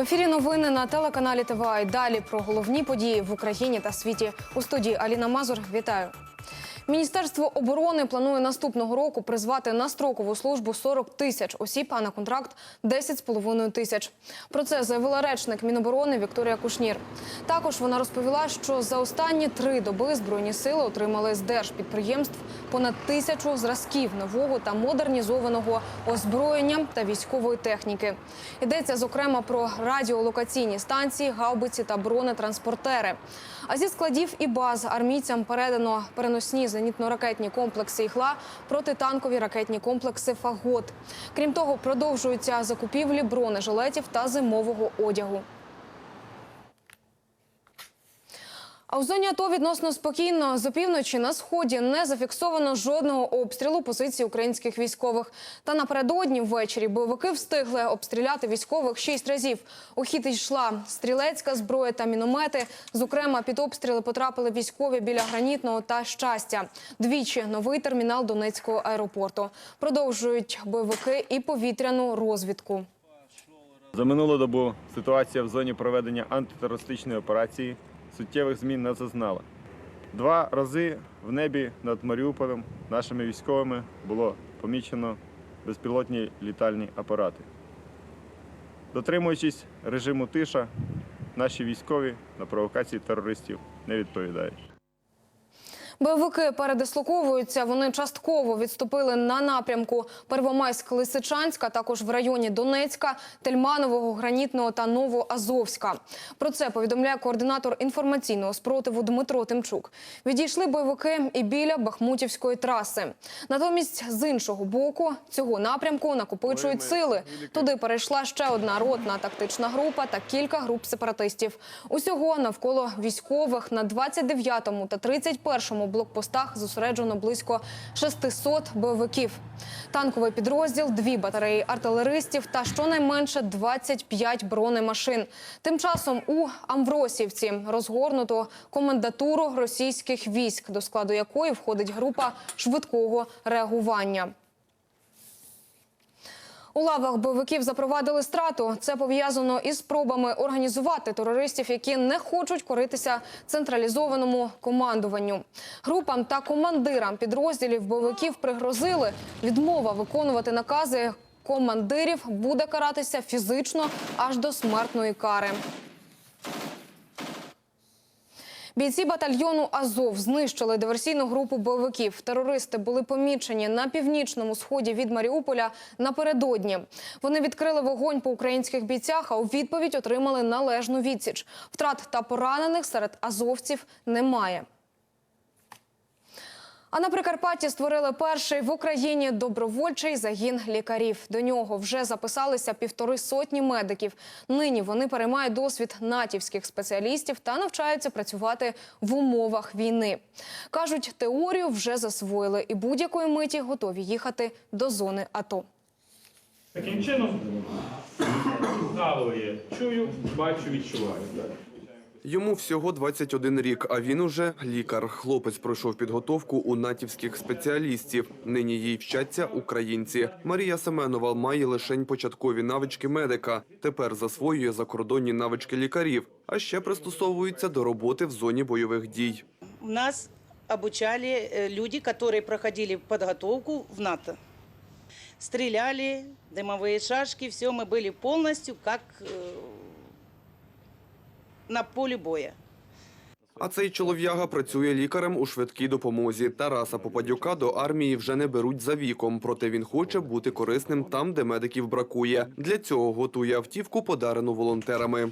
ефірі новини на телеканалі ТВА. Далі про головні події в Україні та світі. У студії Аліна Мазур. Вітаю. Міністерство оборони планує наступного року призвати на строкову службу 40 тисяч осіб, а на контракт 10,5 тисяч. Про це заявила речник Міноборони Вікторія Кушнір. Також вона розповіла, що за останні три доби збройні сили отримали з держпідприємств понад тисячу зразків нового та модернізованого озброєння та військової техніки. Йдеться зокрема про радіолокаційні станції, гаубиці та бронетранспортери. А зі складів і баз армійцям передано переносні зенітно-ракетні комплекси «Ігла», протитанкові ракетні комплекси «Фагот». Крім того, продовжуються закупівлі бронежилетів та зимового одягу. А у зоні АТО відносно спокійно з опівночі на сході не зафіксовано жодного обстрілу позицій українських військових. Та напередодні ввечері бойовики встигли обстріляти військових шість разів. У хід йшла стрілецька зброя та міномети. Зокрема, під обстріли потрапили військові біля гранітного та щастя. Двічі новий термінал Донецького аеропорту. Продовжують бойовики і повітряну розвідку. За минулу добу ситуація в зоні проведення антитерористичної операції суттєвих змін не зазнала. Два рази в небі над Маріуполем нашими військовими було помічено безпілотні літальні апарати. Дотримуючись режиму тиша, наші військові на провокації терористів не відповідають. Бойовики передислоковуються. Вони частково відступили на напрямку Первомайськ-Лисичанська, також в районі Донецька, Тельманового, Гранітного та Новоазовська. Про це повідомляє координатор інформаційного спротиву Дмитро Тимчук. Відійшли бойовики і біля Бахмутівської траси. Натомість, з іншого боку, цього напрямку накопичують сили. Туди перейшла ще одна ротна тактична група та кілька груп сепаратистів. Усього навколо військових на 29-му та 31-му блокпостах зосереджено близько 600 бойовиків. Танковий підрозділ, дві батареї артилеристів та щонайменше 25 бронемашин. Тим часом у Амвросівці розгорнуто комендатуру російських військ, до складу якої входить група швидкого реагування. У лавах бойовиків запровадили страту. Це пов'язано із спробами організувати терористів, які не хочуть коритися централізованому командуванню. Групам та командирам підрозділів бойовиків пригрозили відмова виконувати накази командирів буде каратися фізично аж до смертної кари. Бійці батальйону Азов знищили диверсійну групу бойовиків. Терористи були помічені на північному сході від Маріуполя напередодні. Вони відкрили вогонь по українських бійцях, а у відповідь отримали належну відсіч. Втрат та поранених серед азовців немає. А на Прикарпатті створили перший в Україні добровольчий загін лікарів. До нього вже записалися півтори сотні медиків. Нині вони переймають досвід натівських спеціалістів та навчаються працювати в умовах війни. Кажуть, теорію вже засвоїли і будь-якої миті готові їхати до зони АТО. Таким чином, чую, бачу, відчуваю. Йому всього 21 рік, а він уже лікар. Хлопець пройшов підготовку у натівських спеціалістів. Нині їй вчаться українці. Марія Семенова має лишень початкові навички медика. Тепер засвоює закордонні навички лікарів, а ще пристосовується до роботи в зоні бойових дій. Нас обучали э, люди, которые проходили подготовку в НАТО. Стреляли, дымовые шашки, все, мы были полностью как э, на поле боя. А цей чолов'яга працює лікарем у швидкій допомозі. Тараса Попадюка до армії вже не беруть за віком, проте він хоче бути корисним там, де медиків бракує. Для цього готує автівку, подарену волонтерами.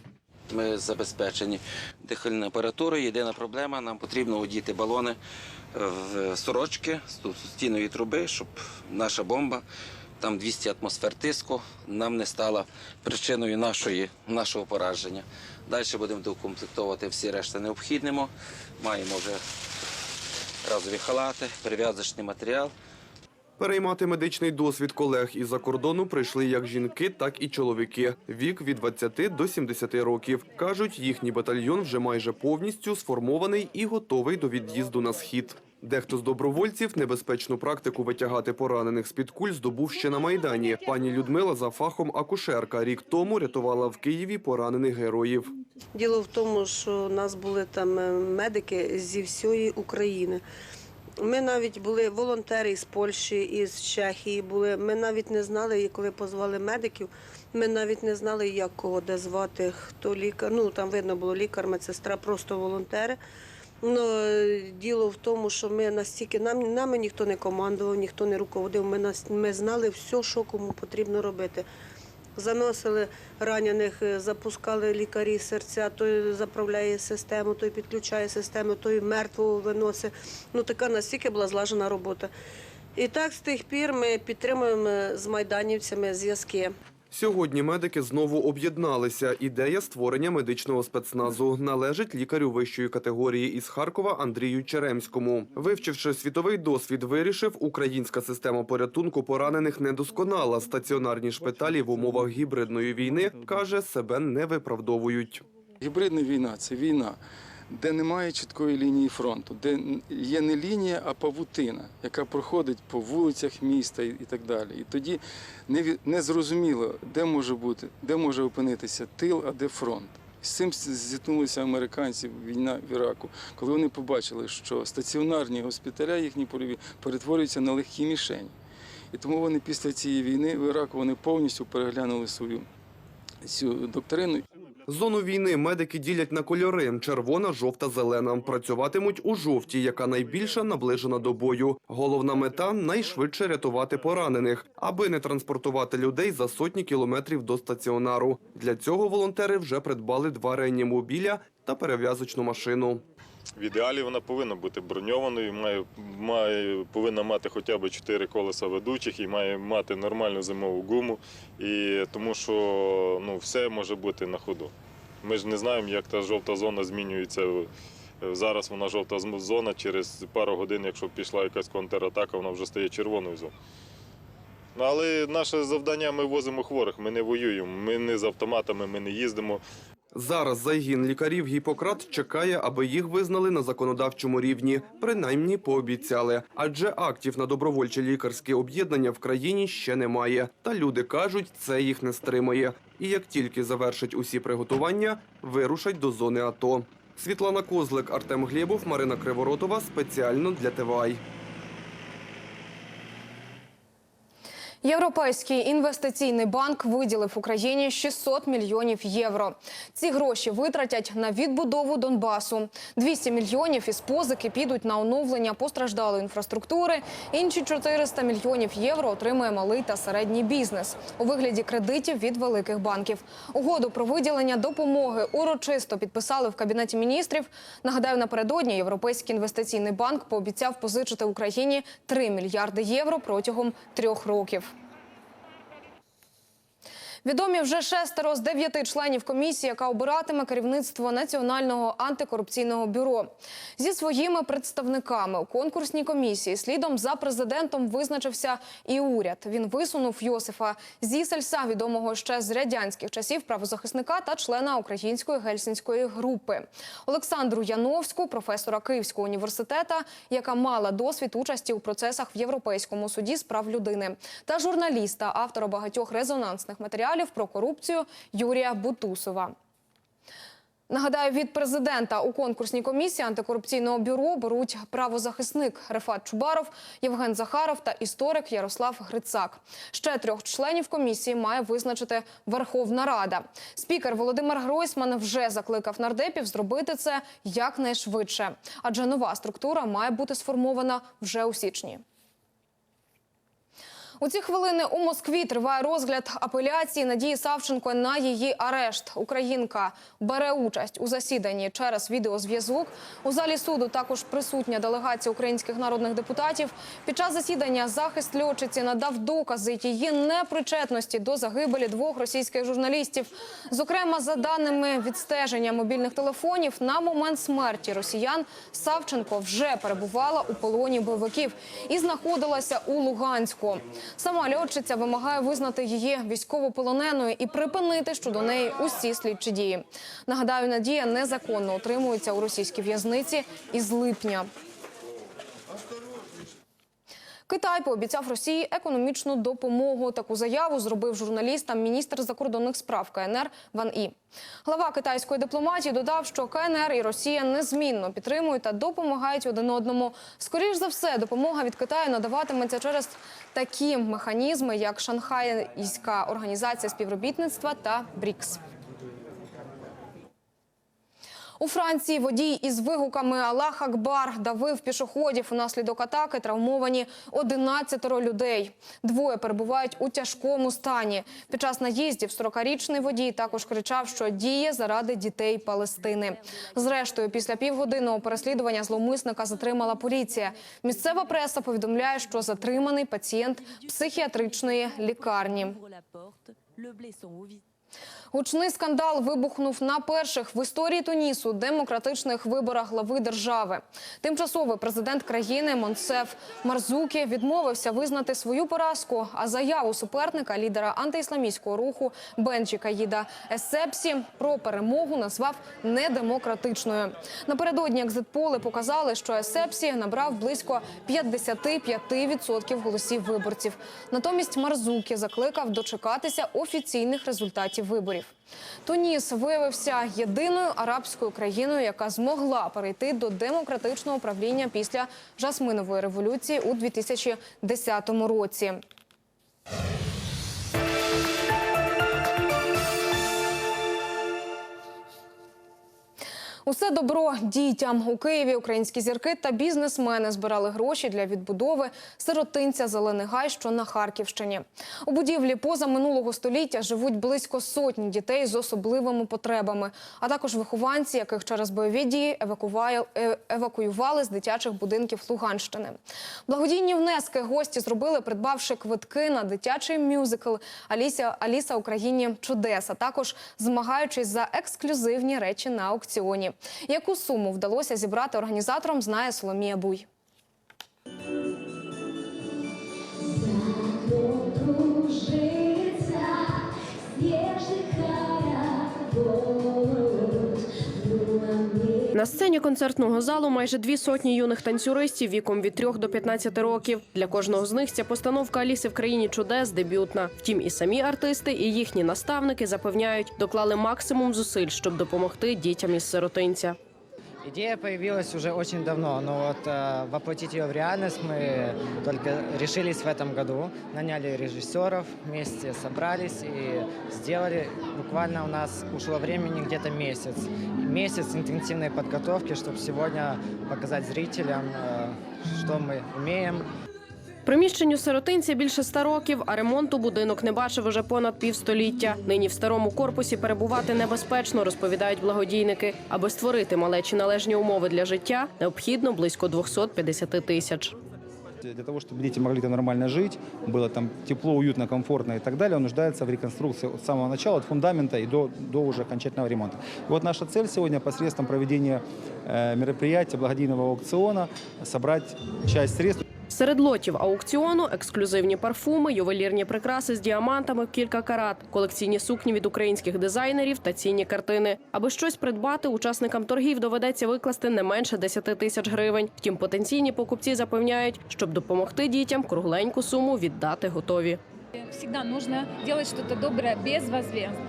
Ми забезпечені дихальною апаратурою. Єдина проблема, нам потрібно одіти балони в сорочки з стіної труби, щоб наша бомба, там 200 атмосфер тиску, нам не стала причиною нашої, нашого пораження. Далі будемо докомплектовувати всі решта необхідними. Маємо вже разові халати, перев'язочний матеріал. Переймати медичний досвід колег із-за кордону прийшли як жінки, так і чоловіки. Вік від 20 до 70 років. Кажуть, їхній батальйон вже майже повністю сформований і готовий до від'їзду на схід. Дехто з добровольців небезпечну практику витягати поранених з-під куль здобув ще на Майдані. Пані Людмила за фахом акушерка. Рік тому рятувала в Києві поранених героїв. Діло в тому, що у нас були там е, медики зі всієї України. Ми навіть були волонтери з Польщі, із Чехії були. Ми навіть не знали, коли позвали медиків, ми навіть не знали, як кого де звати, хто лікар. Ну там видно було лікар, медсестра, просто волонтери. Ну, е, діло в тому, що ми настільки нам нами ніхто не командував, ніхто не руководив. Ми нас ми знали все, що кому потрібно робити. Заносили ранених, е, запускали лікарі серця, той заправляє систему, той підключає систему, той мертвого виносить. Ну така настільки була злажена робота. І так з тих пір ми підтримуємо е, з майданівцями зв'язки. Сьогодні медики знову об'єдналися. Ідея створення медичного спецназу належить лікарю вищої категорії із Харкова Андрію Черемському. Вивчивши світовий досвід, вирішив, українська система порятунку поранених недосконала. Стаціонарні шпиталі в умовах гібридної війни каже, себе не виправдовують. Гібридна війна це війна, де немає чіткої лінії фронту, де є не лінія, а павутина, яка проходить по вулицях міста і так далі. І тоді не зрозуміло, де може бути, де може опинитися тил, а де фронт. З цим зіткнулися американці війна в Іраку, коли вони побачили, що стаціонарні госпіталя їхні польові перетворюються на легкі мішені. І тому вони після цієї війни в Іраку вони повністю переглянули свою цю доктрину Зону війни медики ділять на кольори: червона, жовта, зелена. Працюватимуть у жовтій, яка найбільше наближена до бою. Головна мета найшвидше рятувати поранених, аби не транспортувати людей за сотні кілометрів до стаціонару. Для цього волонтери вже придбали два реанімобіля та перев'язочну машину. В ідеалі вона повинна бути броньованою, має, має, повинна мати хоча б 4 колеса ведучих і має мати нормальну зимову гуму, і, тому що ну, все може бути на ходу. Ми ж не знаємо, як та жовта зона змінюється. Зараз вона жовта зона, через пару годин, якщо пішла якась контратака, вона вже стає червоною зоною. Але наше завдання ми возимо хворих, ми не воюємо, ми не з автоматами, ми не їздимо. Зараз загін лікарів Гіппократ чекає, аби їх визнали на законодавчому рівні. Принаймні пообіцяли. Адже актів на добровольче лікарське об'єднання в країні ще немає. Та люди кажуть, це їх не стримує. І як тільки завершать усі приготування, вирушать до зони АТО. Світлана Козлик, Артем Глєбов, Марина Криворотова спеціально для ТВАЙ. Європейський інвестиційний банк виділив Україні 600 мільйонів євро. Ці гроші витратять на відбудову Донбасу. 200 мільйонів із позики підуть на оновлення постраждалої інфраструктури. Інші 400 мільйонів євро отримує малий та середній бізнес у вигляді кредитів від великих банків. Угоду про виділення допомоги урочисто підписали в кабінеті міністрів. Нагадаю, напередодні Європейський інвестиційний банк пообіцяв позичити Україні 3 мільярди євро протягом трьох років. Відомі вже шестеро з дев'яти членів комісії, яка обиратиме керівництво Національного антикорупційного бюро. Зі своїми представниками у конкурсній комісії слідом за президентом визначився і уряд. Він висунув Йосифа Зісельса, відомого ще з радянських часів правозахисника та члена української гельсінської групи. Олександру Яновську, професора Київського університету, яка мала досвід участі у процесах в Європейському суді з прав людини, та журналіста, автора багатьох резонансних матеріалів про корупцію Юрія Бутусова. Нагадаю, від президента у конкурсній комісії антикорупційного бюро беруть правозахисник Рефат Чубаров, Євген Захаров та історик Ярослав Грицак. Ще трьох членів комісії має визначити Верховна Рада. Спікер Володимир Гройсман вже закликав нардепів зробити це якнайшвидше, адже нова структура має бути сформована вже у січні. У ці хвилини у Москві триває розгляд апеляції Надії Савченко на її арешт. Українка бере участь у засіданні через відеозв'язок. У залі суду також присутня делегація українських народних депутатів. Під час засідання захист льотчиці надав докази її непричетності до загибелі двох російських журналістів. Зокрема, за даними відстеження мобільних телефонів, на момент смерті росіян Савченко вже перебувала у полоні бойовиків і знаходилася у Луганську. Сама льотчиця вимагає визнати її військовополоненою і припинити щодо неї усі слідчі дії. Нагадаю, Надія незаконно утримується у російській в'язниці із липня. Китай пообіцяв Росії економічну допомогу. Таку заяву зробив журналістам міністр закордонних справ КНР Ван І. Глава китайської дипломатії додав, що КНР і Росія незмінно підтримують та допомагають один одному. Скоріш за все, допомога від Китаю надаватиметься через такі механізми, як Шанхайська організація співробітництва та БРІКС. У Франції водій із вигуками «Аллах Акбар» давив пішоходів. Унаслідок атаки травмовані 11 людей. Двоє перебувають у тяжкому стані. Під час наїздів 40-річний водій також кричав, що діє заради дітей Палестини. Зрештою, після півгодинного переслідування зловмисника затримала поліція. Місцева преса повідомляє, що затриманий пацієнт психіатричної лікарні. Гучний скандал вибухнув на перших в історії Тунісу демократичних виборах глави держави. Тимчасовий президент країни Монсеф Марзукі відмовився визнати свою поразку, а заяву суперника лідера антиісламістського руху Бенджі Каїда Есепсі про перемогу назвав недемократичною. Напередодні екзитполи показали, що Есепсі набрав близько 55% голосів виборців. Натомість Марзукі закликав дочекатися офіційних результатів виборів. Туніс виявився єдиною арабською країною, яка змогла перейти до демократичного правління після жасминової революції у 2010 році. Усе добро дітям у Києві. Українські зірки та бізнесмени збирали гроші для відбудови сиротинця Зелений Гай, що на Харківщині. У будівлі поза минулого століття живуть близько сотні дітей з особливими потребами, а також вихованці, яких через бойові дії е- евакуювали з дитячих будинків Луганщини. Благодійні внески гості зробили, придбавши квитки на дитячий мюзикл Аліся Аліса Україні чудес, а також змагаючись за ексклюзивні речі на аукціоні. Яку суму вдалося зібрати організаторам, знає Соломія Буй. На сцені концертного залу майже дві сотні юних танцюристів віком від 3 до 15 років. Для кожного з них ця постановка Аліси в країні чудес дебютна. Втім, і самі артисти, і їхні наставники запевняють, доклали максимум зусиль, щоб допомогти дітям із сиротинця. Идея появилась уже очень давно, но вот э, воплотить ее в реальность мы только решились в этом году. Наняли режиссеров, вместе собрались и сделали. Буквально у нас ушло времени где-то месяц. Месяц интенсивной подготовки, чтобы сегодня показать зрителям, э, что мы умеем, Приміщенню сиротинця більше ста років, а ремонту будинок не бачив уже понад півстоліття. Нині в старому корпусі перебувати небезпечно, розповідають благодійники. Аби створити малечі належні умови для життя, необхідно близько 250 тисяч. Для того, чтобы дети могли там нормально жить, было там тепло, уютно, комфортно и так далее, он нуждается в реконструкции от самого начала, от фундамента и до, до уже окончательного ремонта. И вот наша цель сегодня посредством проведения э, мероприятия, благодійного аукциона, собрать часть средств. Серед лотів аукціону ексклюзивні парфуми, ювелірні прикраси з діамантами в кілька карат, колекційні сукні від українських дизайнерів та цінні картини. Аби щось придбати, учасникам торгів доведеться викласти не менше 10 тисяч гривень. Втім, потенційні покупці запевняють, щоб допомогти дітям, кругленьку суму віддати готові Всегда нужно делать что-то доброе безвозмездно.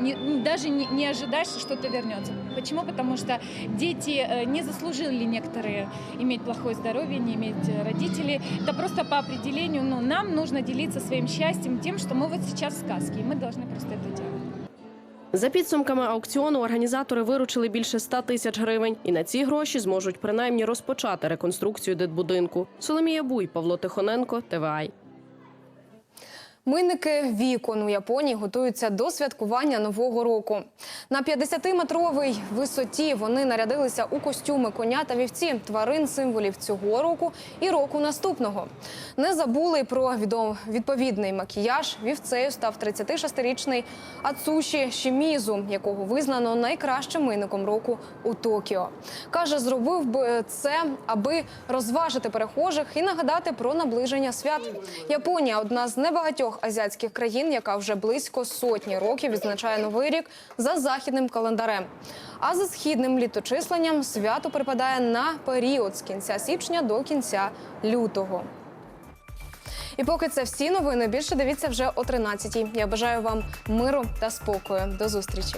Не- не- даже не, не ожидать, что что-то вернется. Почему? Потому что дети э, не заслужили некоторые иметь плохое здоровье, не иметь э, родителей. Это просто по определению, ну, нам нужно делиться своим счастьем тем, что мы вот сейчас в сказке, и мы должны просто это делать. За підсумками аукціону організатори виручили більше 100 тисяч гривень, і на ці гроші зможуть принаймні розпочати реконструкцію дитбудинку. Соломія Буй, Павло Тихоненко, ТВАЙ. Мийники вікон у Японії готуються до святкування нового року. На 50-метровій висоті вони нарядилися у костюми коня та вівці тварин символів цього року і року наступного. Не забули про відповідний макіяж. Вівцею став 36-річний Ацуші Шімізу, якого визнано найкращим мийником року у Токіо. Каже, зробив би це, аби розважити перехожих і нагадати про наближення свят. Японія одна з небагатьох азіатських країн, яка вже близько сотні років відзначає новий рік за західним календарем. А за східним літочисленням свято припадає на період з кінця січня до кінця лютого. І поки це всі новини, більше дивіться вже о 13-й. Я бажаю вам миру та спокою. До зустрічі.